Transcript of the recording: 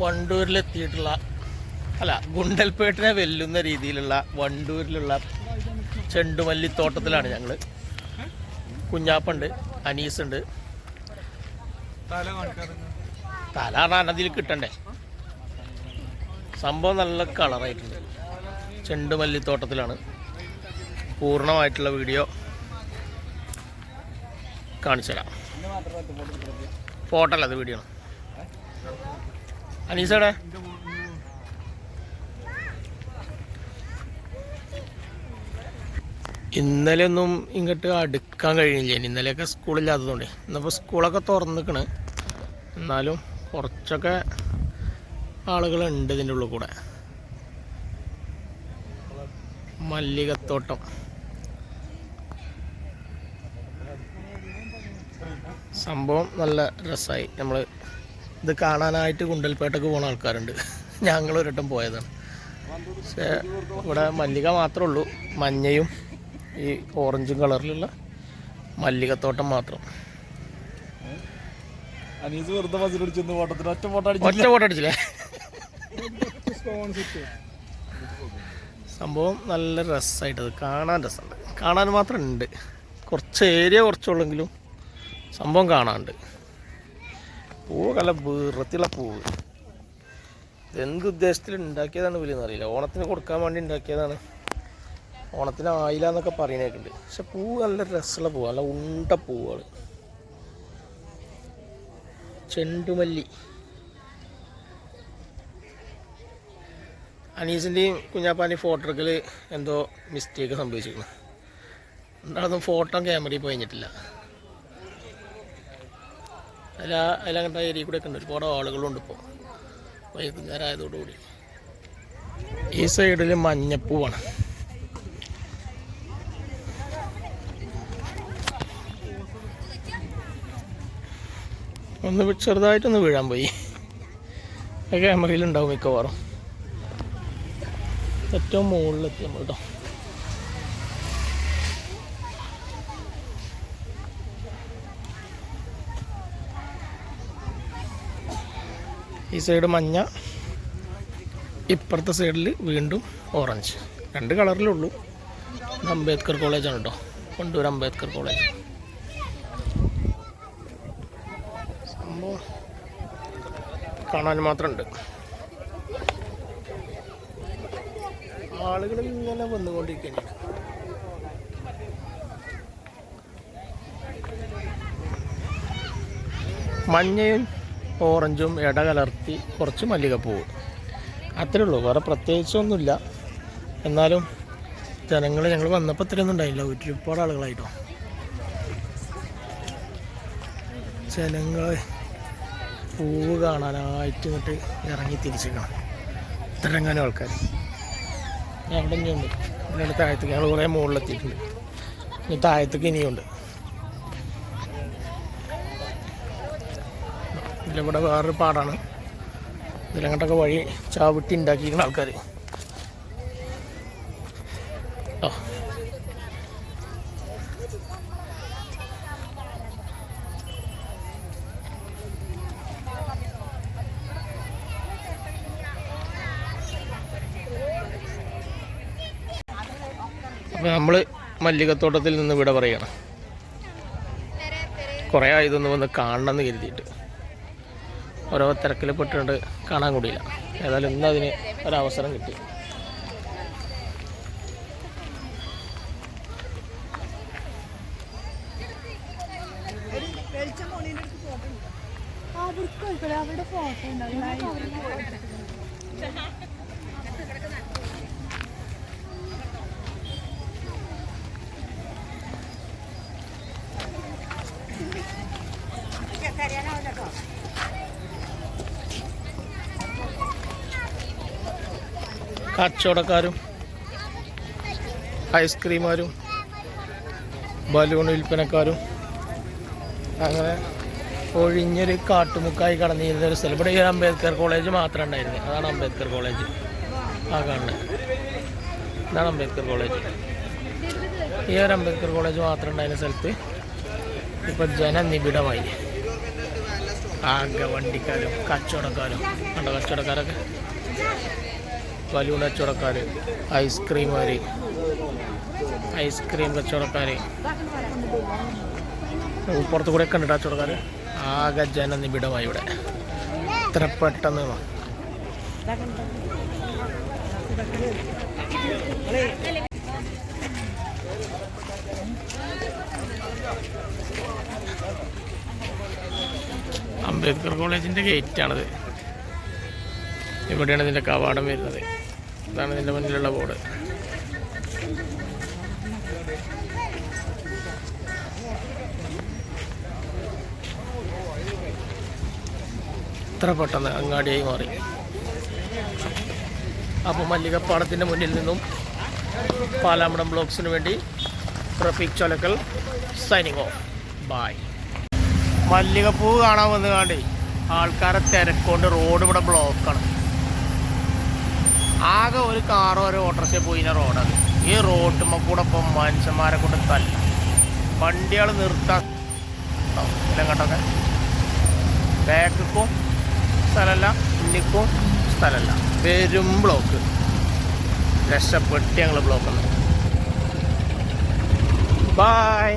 വണ്ടൂരിലെത്തിയിട്ടുള്ള അല്ല ഗുണ്ടൽപേട്ടിനെ വെല്ലുന്ന രീതിയിലുള്ള വണ്ടൂരിലുള്ള ചെണ്ടുമല്ലിത്തോട്ടത്തിലാണ് ഞങ്ങൾ കുഞ്ഞാപ്പുണ്ട് അനീസുണ്ട്. തല അതിൽ കിട്ടണ്ടേ? സംഭവം നല്ല കളറായിട്ടുണ്ട്. ചെണ്ടുമല്ലിത്തോട്ടത്തിലാണ് പൂർണമായിട്ടുള്ള വീഡിയോ. കാണിച്ചു തരാം. ഫോട്ടോ അല്ല അത് വീഡിയോ അനീസയുടെ? ഇന്നലെ ഒന്നും ഇങ്ങോട്ട് അടുക്കാൻ കഴിഞ്ഞില്ല? ഇന്നലെയൊക്കെ സ്കൂളില്ലാത്തതുകൊണ്ട് ഇന്നിപ്പോൾ സ്കൂളൊക്കെ തുറന്നിക്കണ്. എന്നാലും കുറച്ചൊക്കെ ആളുകളുണ്ട് ഇതിന്റെ ഉള്ളിൽ കൂടെ. മല്ലികത്തോട്ടം. സംഭവം നല്ല രസമായി നമ്മൾ ഇത് കാണാനായിട്ട് കുണ്ടൽപേട്ടക്ക് പോകുന്ന ആൾക്കാരുണ്ട്. ഞങ്ങളൊരിട്ടം പോയതാണ്. പക്ഷേ ഇവിടെ മല്ലിക മാത്രമേ ഉള്ളൂ. മഞ്ഞയും ഈ ഓറഞ്ചും കളറിലുള്ള മല്ലികത്തോട്ടം മാത്രം. അനീസ് വെറുതെ ബസ്സിൽ അടിച്ചൊന്ന് ഓട്ടത്തിന് ഒറ്റ ഫോട്ടോ ഒറ്റ ഫോട്ടോ അടിച്ചില്ലേ. സംഭവം നല്ല രസമായിട്ടത് കാണാൻ രസമുണ്ട്. കാണാൻ മാത്രം ഉണ്ട്. കുറച്ച് ഏരിയ കുറച്ചുള്ളെങ്കിലും സംഭവം കാണാണ്ട്. പൂവ് കല പൂവ്. എന്ത് ഉദ്ദേശത്തിൽ ഉണ്ടാക്കിയതാണ് വലിയ അറിയില്ല. ഓണത്തിന് കൊടുക്കാൻ വേണ്ടി ഉണ്ടാക്കിയതാണ് ഓണത്തിന് ആയില്ല എന്നൊക്കെ പറയുന്നേക്കുണ്ട് പക്ഷെ പൂവ് നല്ല രസമുള്ള പൂവ്. നല്ല ഉണ്ട പൂവുകൾ ചെണ്ടുമല്ലി. അനീസിന്റെയും കുഞ്ഞാപ്പാന്റെയും ഫോട്ടോ എടുക്കൽ എന്തോ മിസ്റ്റേക്ക് സംഭവിച്ചിരുന്നു എന്താണെന്നും ഫോട്ടോ ക്യാമറയിൽ പോയിഞ്ഞിട്ടില്ല അതിൽ അതിലങ്ങനത്തെ ഏരിയ കൂടെ ഒക്കെ ഉണ്ട്. ഒരുപാട് ആളുകളുണ്ട് ഇപ്പോൾ വൈകുന്നേരം ആയതോടുകൂടി ഈ സൈഡിൽ മഞ്ഞപ്പൂവാണ്. ഒന്ന് ചെറുതായിട്ടൊന്ന് വീഴാൻ പോയി. ആ ക്യാമറയിൽ ഉണ്ടാവും മിക്കവാറും. ഏറ്റവും മുകളിലെത്തി നമ്മൾ കേട്ടോ ഈ സൈഡ് മഞ്ഞ ഇപ്പുറത്തെ സൈഡിൽ വീണ്ടും ഓറഞ്ച് രണ്ട് കളറിലുള്ളൂ അംബേദ്കർ കോളേജാണ് കേട്ടോ കൊണ്ടൂർ അംബേദ്കർ കോളേജ് സംഭവം കാണാൻ മാത്രമുണ്ട് ആളുകൾ ഇങ്ങനെ വന്നുകൊണ്ടിരിക്കുകയാണ്. മഞ്ഞയും ഓറഞ്ചും ഇട കലർത്തി കുറച്ച് മല്ലികപ്പൂവ്. അത്രേ ഉള്ളൂ വേറെ പ്രത്യേകിച്ചൊന്നുമില്ല. എന്നാലും ജനങ്ങൾ ഞങ്ങൾ വന്നപ്പോൾ ഇത്രയൊന്നും ഉണ്ടായില്ല. ഒരുപാട് ആളുകളായിട്ടോ. ജനങ്ങൾ പൂവ് കാണാനായിട്ട് ഇങ്ങോട്ട് ഇറങ്ങി തിരിച്ചേക്കണം ഇത്രങ്ങാനും ആൾക്കാർ ഞങ്ങളുടെ ഇനിയുണ്ട്. ഇതിനടുത്ത് താഴത്തേക്ക്. ഞങ്ങൾ കുറേ മുകളിലെത്തിയിട്ടുണ്ട്. ഇനി താഴത്തേക്ക് ഇനിയുണ്ട്. ഇതിലിവിടെ വേറൊരു പാടാണ്. ഇതിലങ്ങോട്ടൊക്കെ വഴി ചാവിട്ടി ഉണ്ടാക്കിയിരിക്കുന്ന ആൾക്കാർ ഓ അപ്പോൾ നമ്മൾ മല്ലികത്തോട്ടത്തിൽ നിന്ന് ഇവിടെ പറയണം. കുറേ ആയതൊന്നും വന്ന് കാണണമെന്ന് കരുതിയിട്ട്. ഓരോ തിരക്കിൽ പെട്ടിട്ട് കാണാൻ കൂടിയില്ല. ഏതായാലും ഇന്ന് അതിന് ഒരവസരം കിട്ടി. അവിടെ ഫോട്ടോ കച്ചവടക്കാരും ഐസ്ക്രീമാരും ബലൂൺ വിൽപ്പനക്കാരും അങ്ങനെ ഒഴിഞ്ഞൊരു കാട്ടുമുക്കായി കടന്നിരുന്ന ഒരു സ്ഥലം. ഇവിടെ അംബേദ്കർ കോളേജ് മാത്രമേ ഉണ്ടായിരുന്നു. അതാണ് അംബേദ്കർ കോളേജ്. ആ കാണുന്നത് ഇതാണ് അംബേദ്കർ കോളേജ്. ഈ ഒരു അംബേദ്കർ കോളേജ് മാത്രം ഉണ്ടായിരുന്ന സ്ഥലത്ത് ഇപ്പം ജനനിബിഡമായി. ആകെ വണ്ടിക്കാരും കച്ചവടക്കാരും കണ്ട കച്ചവടക്കാരൊക്കെ? ബലൂൺ കച്ചവടക്കാർ ഐസ്ക്രീമുകാർ ഐസ്ക്രീം കച്ചവടക്കാർ പുറത്തു കൂടെ കണ്ടിട്ട് കച്ചവടക്കാർ ആകെ ജനനിബിഡമായി ഇവിടെ. ഇത്ര പെട്ടെന്ന്. അംബേദ്കർ കോളേജിന്റെ ഗേറ്റാണിത് ഇവിടെയാണ് ഇതിന്റെ കവാടം വരുന്നത്. ഇതാണ് ഇതിന്റെ മുന്നിലുള്ള ബോർഡ്. ഇത്ര പെട്ടെന്ന് അങ്ങാടിയായി മാറി. അപ്പോൾ മല്ലികപ്പാടത്തിന്റെ മുന്നിൽ നിന്നും പാലാമടം ബ്ലോക്സിന് വേണ്ടി ട്രഫിക് ചൊലക്കൽ സൈനിങ് ഓഫ് ബായ് മല്ലികപ്പൂ കാണാൻ വന്നുകാണ്ടേ ആൾക്കാരെ തിരക്കൊണ്ട് റോഡ് ഇവിടെ ബ്ലോക്കാണ് ആകെ ഒരു കാറോ ഒരു ഓട്ടോറിക്ഷ പോയിന റോഡാണ് ഈ റോട്ടുമ്മ കൂടെ ഇപ്പം മനുഷ്യന്മാരെ കൊണ്ട് തല്ല. വണ്ടികൾ നിർത്താൻ ഇല്ലങ്ങോട്ടൊക്കെ ബാക്കിക്കും സ്ഥലമല്ല ഇന്നിക്കും സ്ഥലമല്ല പെരും ബ്ലോക്ക് രക്ഷപ്പെട്ടി ഞങ്ങൾ ബ്ലോക്ക് ബായ്